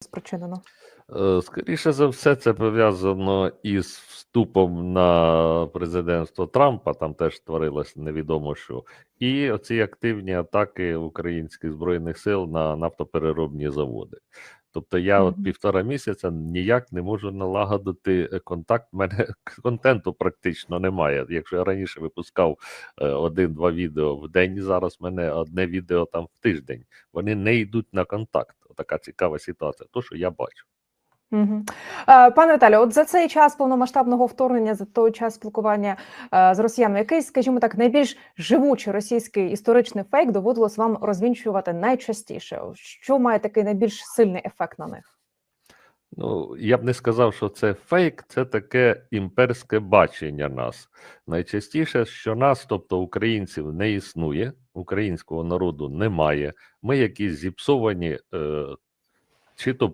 спричинено? Е, Скоріше за все, це пов'язано із вступом на президентство Трампа. Там теж творилось невідомо що. І оці активні атаки українських збройних сил на нафтопереробні заводи. Тобто я от півтора місяця ніяк не можу налагодити контакт. У мене контенту практично немає. Якщо я раніше випускав е, один-два відео в день, зараз в мене одне відео там в тиждень. Вони не йдуть на контакт. Така цікава ситуація. То, що я бачу. Угу. Пане Віталію, от за цей час повномасштабного вторгнення, за той час спілкування е, з росіянами, який, скажімо так, найбільш живучий російський історичний фейк доводилось вам розвінчувати найчастіше? Що має такий найбільш сильний ефект на них? Ну, я б не сказав, що це фейк, це таке імперське бачення нас. Найчастіше, що нас, тобто українців, не існує, українського народу немає. Ми якісь зіпсовані, е, чи то